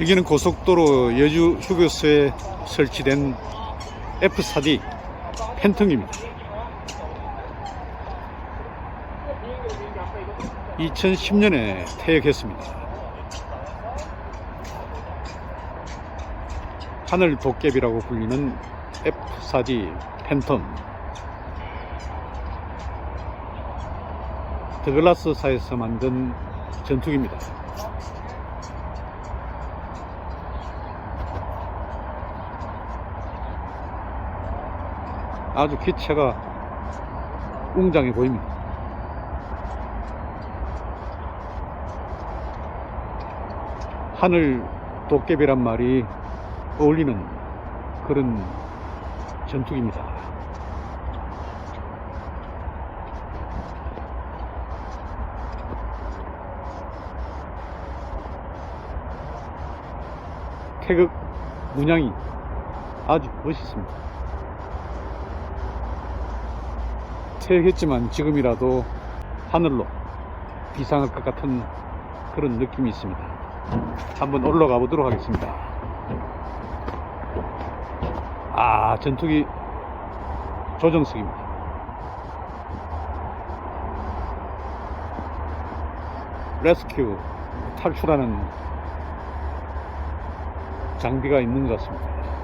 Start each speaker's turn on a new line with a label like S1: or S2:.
S1: 여기는 고속도로 여주 휴게소에 설치된 F4D 팬통입니다. 2010년에 퇴역했습니다. 하늘 도깨비라고 불리는 F4D 팬텀. 더글라스사에서 만든 전투기입니다. 아주 기체가 웅장해 보입니다. 하늘 도깨비란 말이 어울리는 그런 전투기입니다. 태극 문양이 아주 멋있습니다. 퇴역했지만 지금이라도 하늘로 비상할 것 같은 그런 느낌이 있습니다. 한번 올라가 보도록 하겠습니다. 아, 전투기 조정석입니다. 레스큐 탈출하는 장비가 있는 것 같습니다.